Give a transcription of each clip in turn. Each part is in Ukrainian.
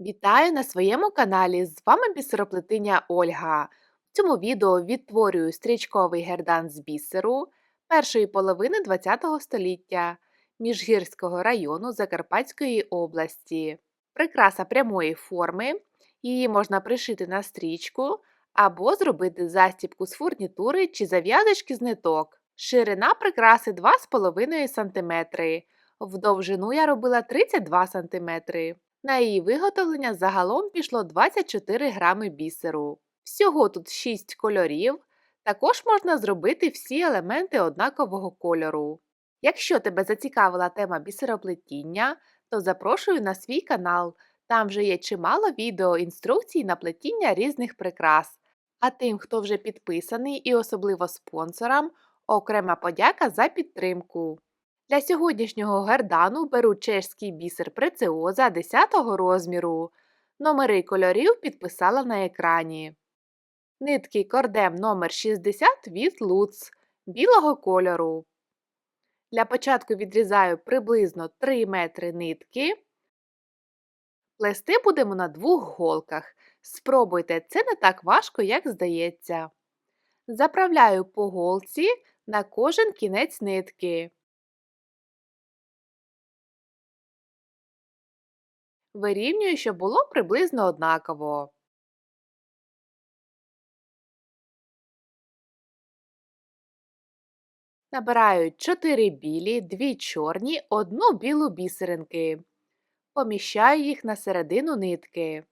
Вітаю на своєму каналі! З вами бісероплетиня Ольга. В цьому відео відтворюю стрічковий гердан з бісеру першої половини ХХ століття Міжгірського району Закарпатської області. Прикраса прямої форми. Її можна пришити на стрічку або зробити застібку з фурнітури чи зав'язочки з ниток. Ширина прикраси 2,5 см. В довжину я робила 32 см. На її виготовлення загалом пішло 24 грами бісеру. Всього тут 6 кольорів. Також можна зробити всі елементи однакового кольору. Якщо тебе зацікавила тема бісероплетіння, то запрошую на свій канал. Там вже є чимало відео інструкцій на плетіння різних прикрас. А тим, хто вже підписаний і особливо спонсорам, окрема подяка за підтримку. Для сьогоднішнього гердану беру чешський бісер преціоза 10 розміру. Номери кольорів підписала на екрані. Нитки кордем номер 60 від Луц білого кольору. Для початку відрізаю приблизно 3 метри нитки. Плести будемо на двох голках. Спробуйте, це не так важко, як здається. Заправляю по голці на кожен кінець нитки. Вирівнюю, щоб було приблизно однаково. Набираю 4 білі, 2 чорні, 1 білу бісеринки. Поміщаю їх на середину нитки.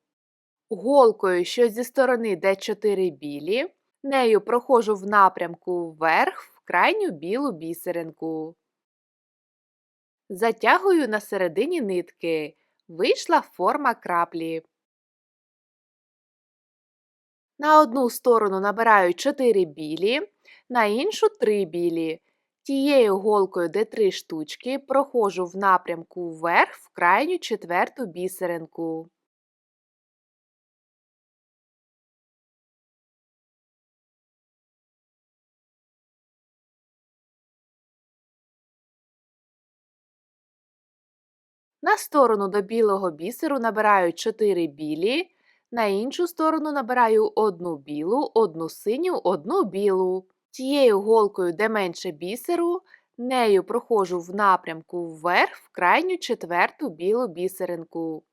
Голкою, що зі сторони де 4 білі, нею проходжу в напрямку вверх в крайню білу бісеринку. Затягую на середині нитки. Вийшла форма краплі. На одну сторону набираю 4 білі, на іншу 3 білі. Тією голкою, де 3 штучки, проходжу в напрямку вверх в крайню четверту бісеринку. На сторону до білого бісеру набираю 4 білі, на іншу сторону набираю одну білу, одну синю, одну білу. Тією голкою, де менше бісеру, нею проходжу в напрямку вверх в крайню четверту білу бісеринку.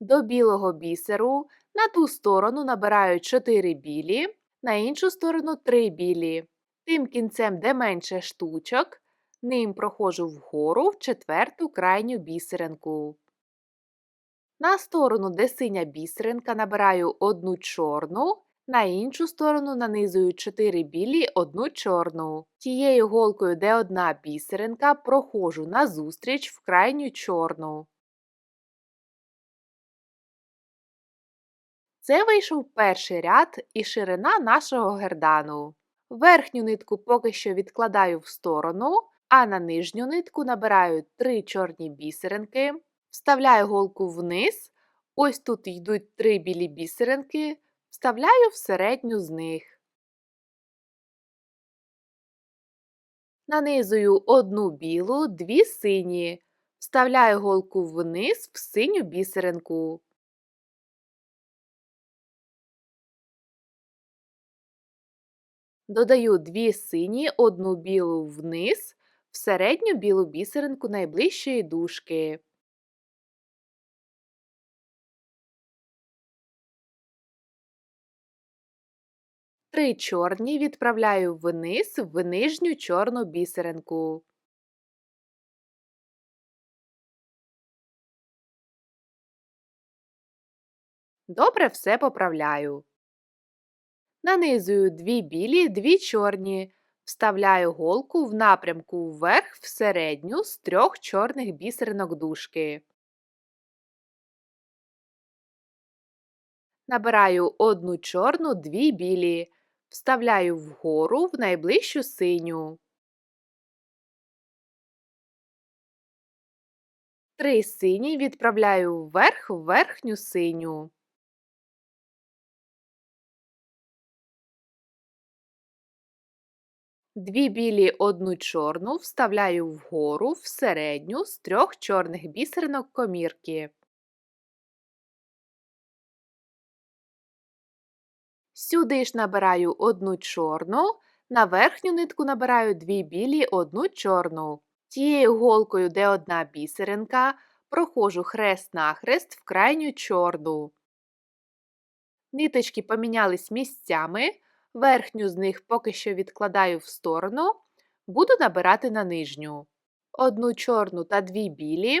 До білого бісеру на ту сторону набираю 4 білі, на іншу сторону 3 білі. Тим кінцем, де менше штучок, ним проходжу вгору в четверту крайню бісеринку. На сторону, де синя бісеринка, набираю одну чорну, на іншу сторону нанизую 4 білі, одну чорну. Тією голкою, де одна бісеринка, проходжу назустріч в крайню чорну. Це вийшов перший ряд і ширина нашого гердану. Верхню нитку поки що відкладаю в сторону, а на нижню нитку набираю 3 чорні бісеринки, вставляю голку вниз, ось тут йдуть 3 білі бісеринки, вставляю в середню з них. Нанизую одну білу, дві сині, вставляю голку вниз в синю бісеринку. Додаю дві сині, одну білу вниз, в середню білу бісеринку найближчої дужки. Три чорні відправляю вниз в нижню чорну бісеринку. Добре все поправляю. Нанизую дві білі, дві чорні. Вставляю голку в напрямку вверх в середню з трьох чорних бісеринок дужки. Набираю одну чорну, дві білі. Вставляю вгору в найближчу синю. Три сині відправляю вверх в верхню синю. Дві білі, одну чорну вставляю вгору в середню з трьох чорних бісеринок комірки. Сюди ж набираю одну чорну, на верхню нитку набираю дві білі, одну чорну. Тією голкою, де одна бісеринка, проходжу хрест-нахрест в крайню чорну. Ниточки помінялись місцями, верхню з них поки що відкладаю в сторону, буду набирати на нижню. Одну чорну та дві білі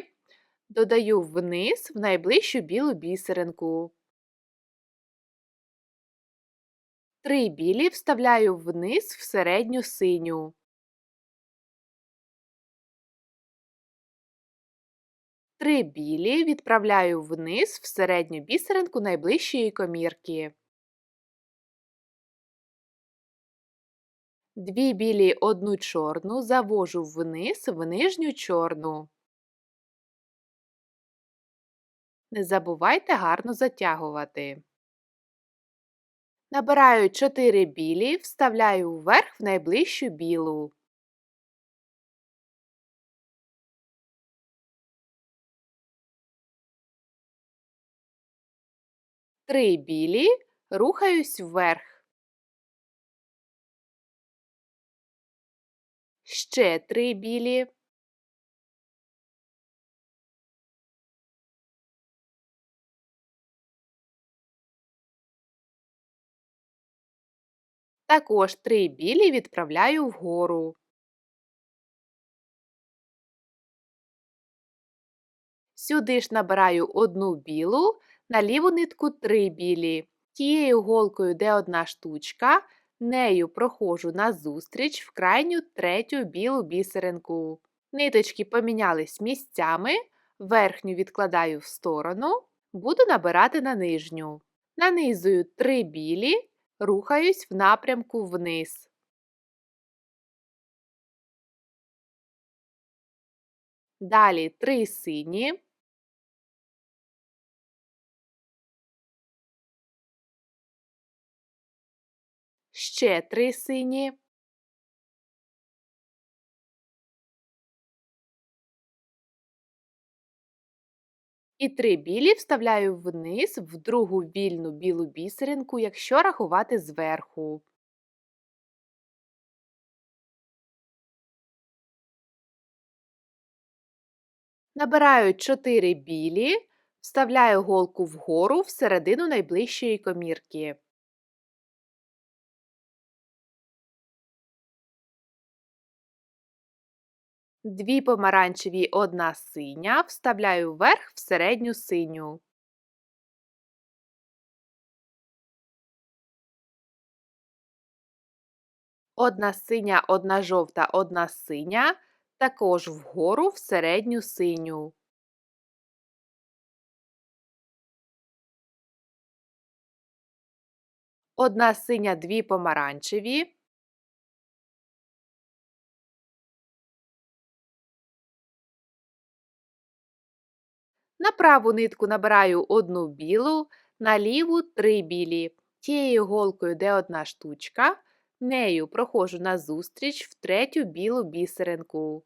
додаю вниз в найближчу білу бісеринку. Три білі вставляю вниз в середню синю. Три білі відправляю вниз в середню бісеринку найближчої комірки. Дві білі одну чорну завожу вниз в нижню чорну. Не забувайте гарно затягувати. Набираю 4 білі, вставляю вверх в найближчу білу. Три білі, рухаюсь вверх. Ще три білі. Також три білі відправляю вгору. Сюди ж набираю одну білу, на ліву нитку три білі. Тією голкою, де одна штучка, нею проходжу назустріч в крайню третю білу бісеринку. Ниточки помінялись місцями, верхню відкладаю в сторону, буду набирати на нижню. Нанизую три білі, рухаюсь в напрямку вниз. Далі три сині. Ще три сині. І три білі вставляю вниз в другу вільну білу бісеринку, якщо рахувати зверху. Набираю 4 білі, вставляю голку вгору в середину найближчої комірки. Дві помаранчеві, одна синя, вставляю вверх в середню синю. Одна синя, одна жовта, одна синя, також вгору в середню синю. Одна синя, дві помаранчеві. На праву нитку набираю одну білу, на ліву три білі. Тією голкою, де одна штучка, нею проходжу назустріч в третю білу бісеринку.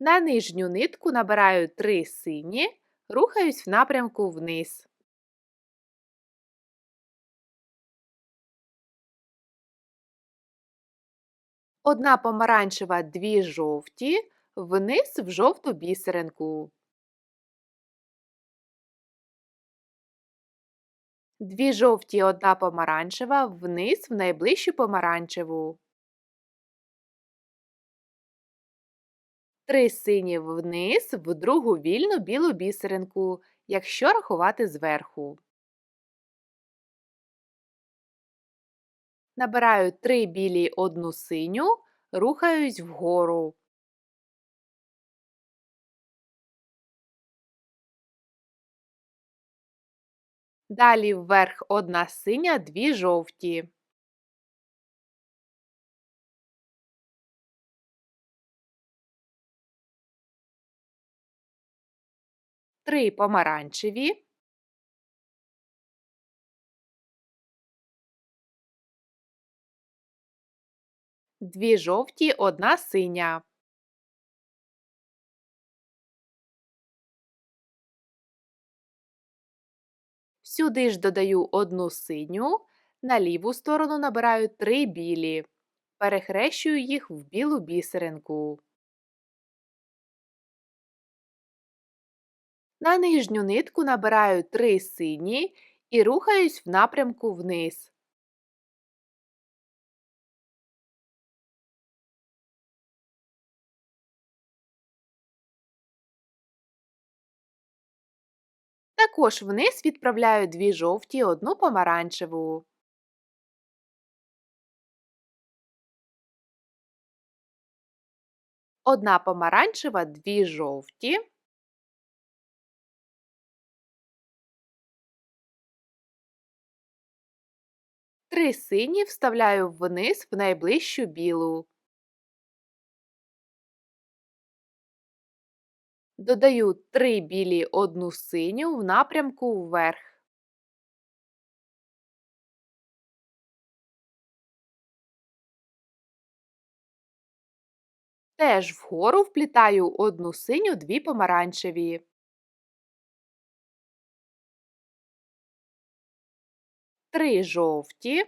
На нижню нитку набираю три сині, рухаюсь в напрямку вниз. Одна помаранчева, дві жовті, вниз в жовту бісеринку. Дві жовті, одна помаранчева, вниз в найближчу помаранчеву. Три сині вниз в другу вільну білу бісеринку, якщо рахувати зверху. Набираю три білі одну синю, рухаюсь вгору. Далі вверх одна синя, дві жовті. Три помаранчеві. дві жовті, одна синя. Сюди ж додаю одну синю, на ліву сторону набираю три білі, перехрещую їх в білу бісеринку. На нижню нитку набираю три сині і рухаюсь в напрямку вниз. Також вниз відправляю дві жовті, одну помаранчеву. Одна помаранчева, дві жовті. Три сині вставляю вниз в найближчу білу. Додаю три білі одну синю в напрямку вверх. Теж вгору вплітаю одну синю, дві помаранчеві. Три жовті.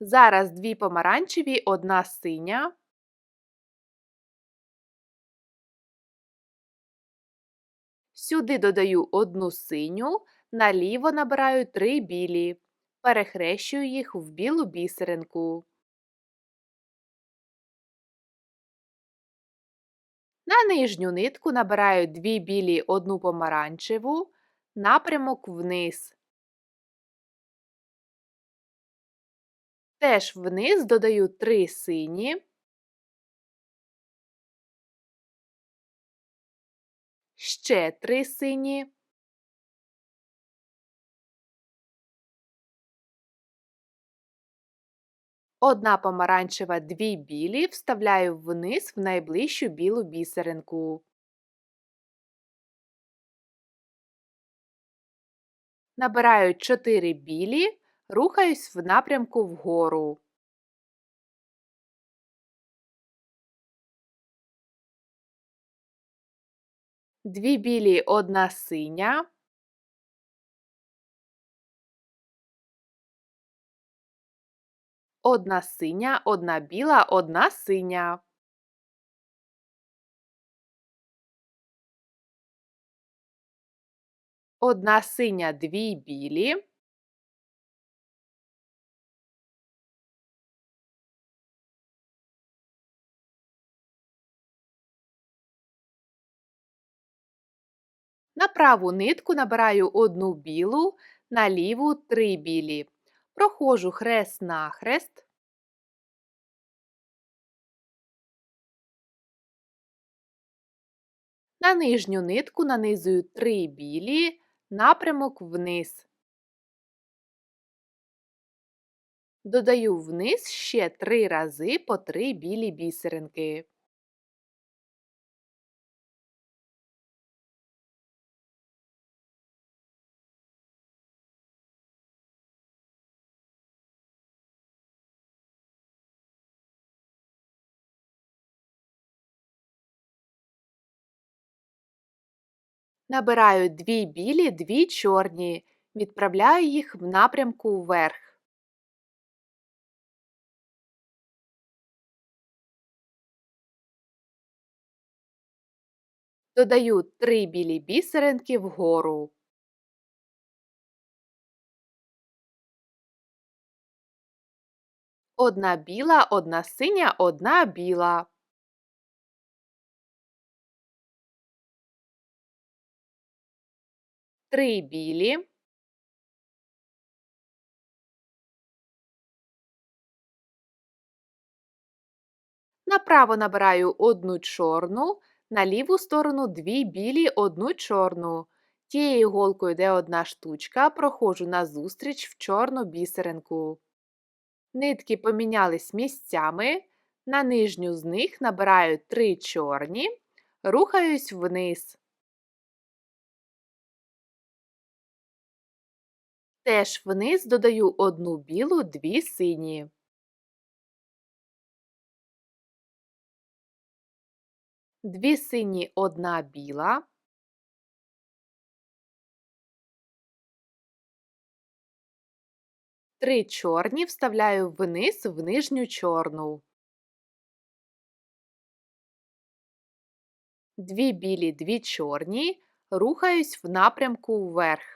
Зараз дві помаранчеві, одна синя. Сюди додаю одну синю, наліво набираю три білі, перехрещую їх в білу бісеринку. На нижню нитку набираю дві білі, одну помаранчеву, напрямок вниз. Теж вниз додаю три сині. Ще три сині. Одна помаранчева, дві білі вставляю вниз в найближчу білу бісеринку. Набираю 4 білі, рухаюсь в напрямку вгору. Дві білі, одна синя. Одна синя, одна біла, одна синя. Одна синя, дві білі. На праву нитку набираю одну білу, на ліву три білі. Проходжу хрест нахрест. На нижню нитку нанизую три білі, напрямок вниз. Додаю вниз ще три рази по три білі бісеринки. Набираю дві білі, дві чорні, відправляю їх в напрямку вверх. Додаю три білі бісеринки вгору. Одна біла, одна синя, одна біла. Три білі. Направо набираю одну чорну, на ліву сторону дві білі, одну чорну. Тією голкою, де одна штучка, проходжу назустріч в чорну бісеринку. Нитки помінялись місцями. На нижню з них набираю три чорні, рухаюсь вниз. Теж вниз додаю одну білу, дві сині. Дві сині, одна біла. Три чорні вставляю вниз в нижню чорну. Дві білі, дві чорні. Рухаюсь в напрямку вверх.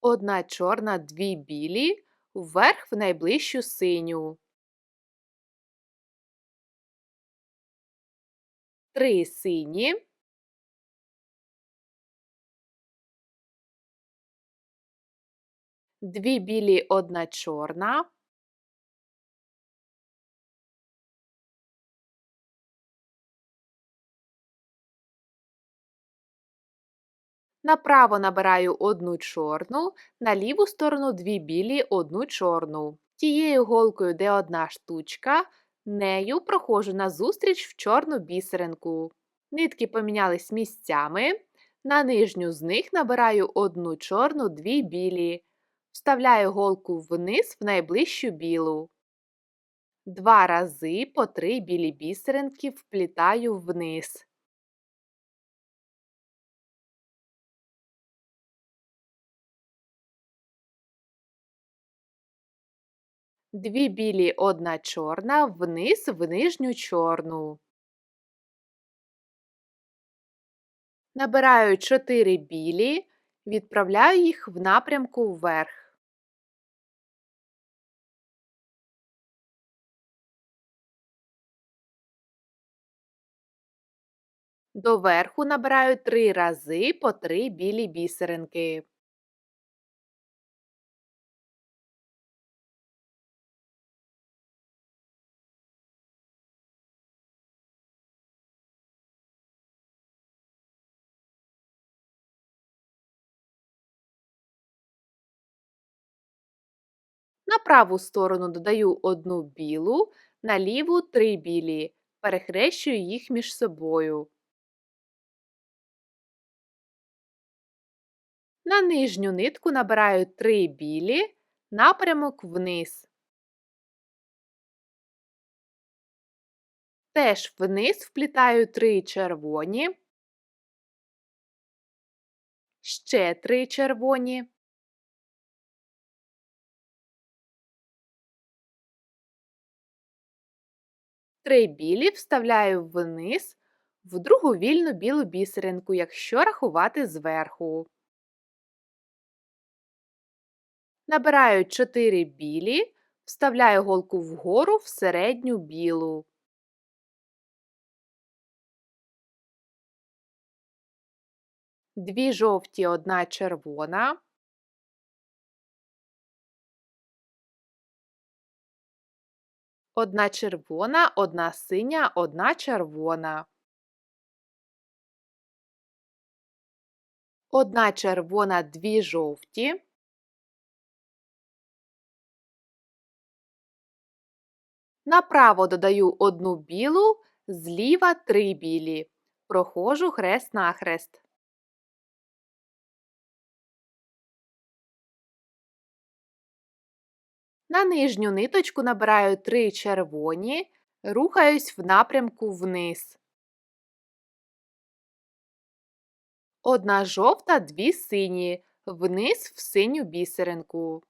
Одна чорна, дві білі, вверх в найближчу синю. Три сині. Дві білі, одна чорна. Направо набираю одну чорну, на ліву сторону дві білі, одну чорну. Тією голкою, де одна штучка, нею проходжу назустріч в чорну бісеринку. Нитки помінялись місцями. На нижню з них набираю одну чорну, дві білі. Вставляю голку вниз в найближчу білу. Два рази по три білі бісеринки вплітаю вниз. Дві білі, одна чорна, вниз в нижню чорну. Набираю 4 білі, відправляю їх в напрямку вверх. Доверху набираю 3 рази по 3 білі бісеринки. На праву сторону додаю одну білу, на ліву три білі, перехрещую їх між собою. На нижню нитку набираю три білі, напрямок вниз. Теж вниз вплітаю три червоні, ще три червоні. Три білі вставляю вниз в другу вільну білу бісеринку, якщо рахувати зверху. Набираю 4 білі, вставляю голку вгору в середню білу. Дві жовті, одна червона. Одна червона, одна синя, одна червона. Одна червона, дві жовті. Направо додаю одну білу, зліва три білі. Прохожу хрест-нахрест. На нижню ниточку набираю 3 червоні, рухаюсь в напрямку вниз. Одна жовта, дві сині, вниз в синю бісеринку.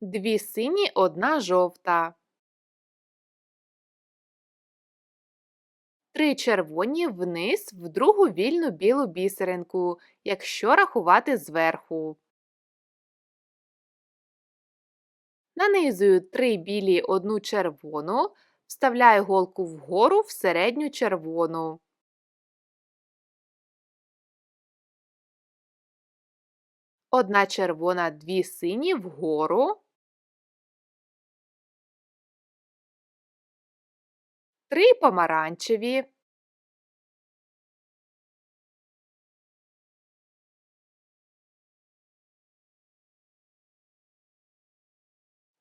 Дві сині, одна жовта. Три червоні вниз в другу вільну білу бісеринку, якщо рахувати зверху. Нанизую три білі одну червону, вставляю голку вгору в середню червону. Одна червона, дві сині вгору. Три помаранчеві.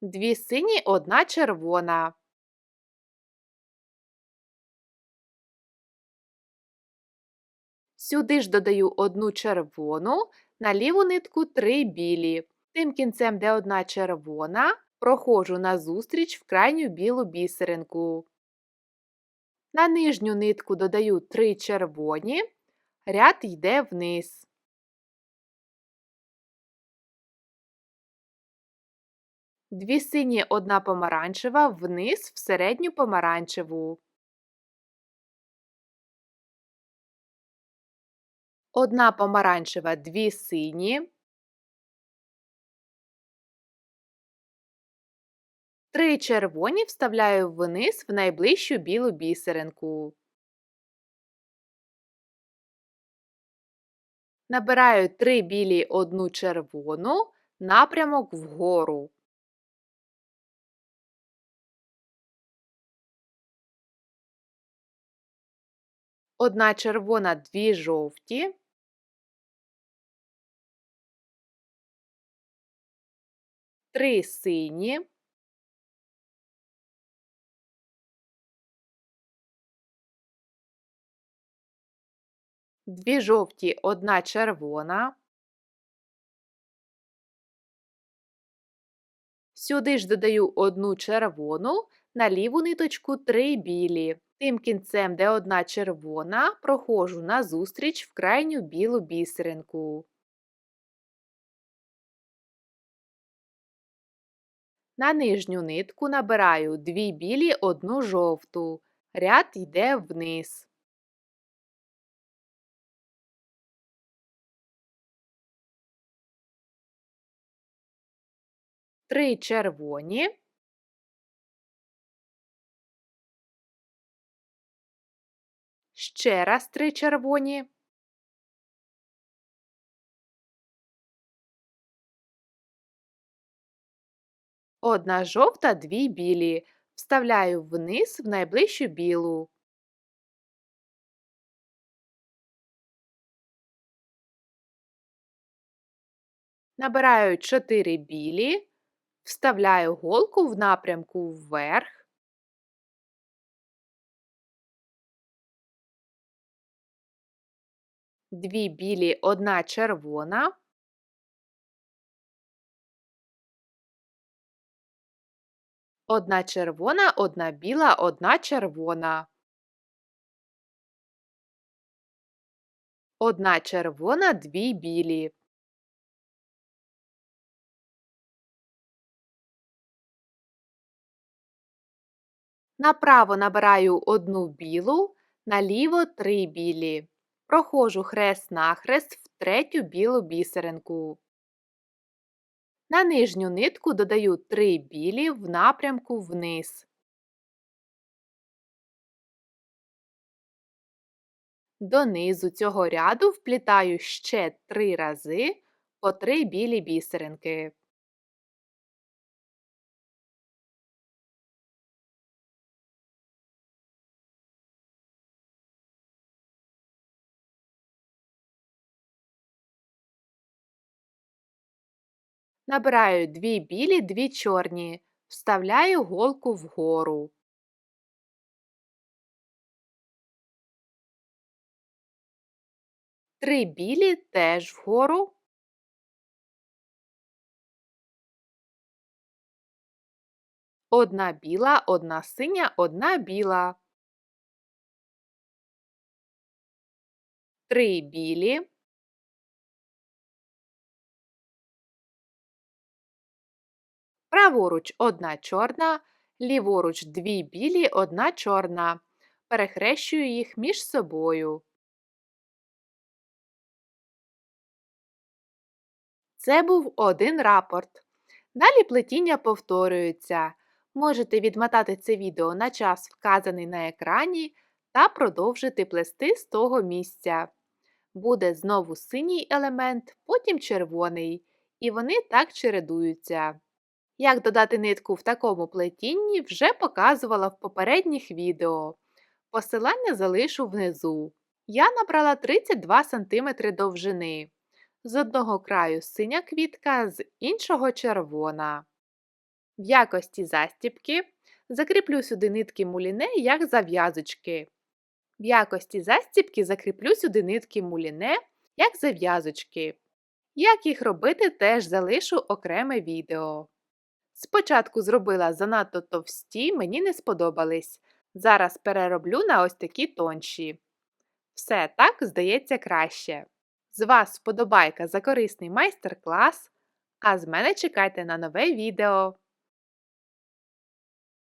Дві сині, одна червона. Сюди ж додаю одну червону, на ліву нитку три білі. Тим кінцем, де одна червона, проходжу назустріч в крайню білу бісеринку. На нижню нитку додаю три червоні, ряд йде вниз. Дві сині, одна помаранчева вниз в середню помаранчеву. Одна помаранчева, дві сині. Три червоні вставляю вниз в найближчу білу бісеринку. Набираю три білі одну червону, напрямок вгору. Одна червона, дві жовті. Три сині. Дві жовті, одна червона. Сюди ж додаю одну червону, на ліву ниточку три білі. Тим кінцем, де одна червона, проходжу назустріч в крайню білу бісеринку. На нижню нитку набираю дві білі, одну жовту. Ряд йде вниз. Три червоні. Ще раз три червоні. Одна жовта, дві білі. Вставляю вниз в найближчу білу. Набираю 4 білі, вставляю голку в напрямку вверх. Дві білі, одна червона. Одна червона, одна біла, одна червона. Одна червона, дві білі. Направо набираю одну білу, наліво три білі. Проходжу хрест-нахрест в третю білу бісеринку. На нижню нитку додаю 3 білі в напрямку вниз. Донизу цього ряду вплітаю ще 3 рази по 3 білі бісеринки. Набираю дві білі, дві чорні, вставляю голку вгору. Три білі теж вгору. Одна біла, одна синя, одна біла. Три білі. Праворуч одна чорна, ліворуч дві білі, одна чорна. Перехрещую їх між собою. Це був один рапорт. Далі плетіння повторюється. Можете відмотати це відео на час, вказаний на екрані, та продовжити плести з того місця. Буде знову синій елемент, потім червоний, і вони так чередуються. Як додати нитку в такому плетінні, вже показувала в попередніх відео. Посилання залишу внизу. Я набрала 32 см довжини. З одного краю синя квітка, з іншого червона. В якості застібки закріплю сюди нитки муліне як зав'язочки. В якості застібки закріплю сюди нитки муліне як зав'язочки. Як їх робити, теж залишу окреме відео. Спочатку зробила занадто товсті, мені не сподобались. Зараз перероблю на ось такі тонші. Все так здається краще. З вас вподобайка за корисний майстер-клас, а з мене чекайте на нове відео.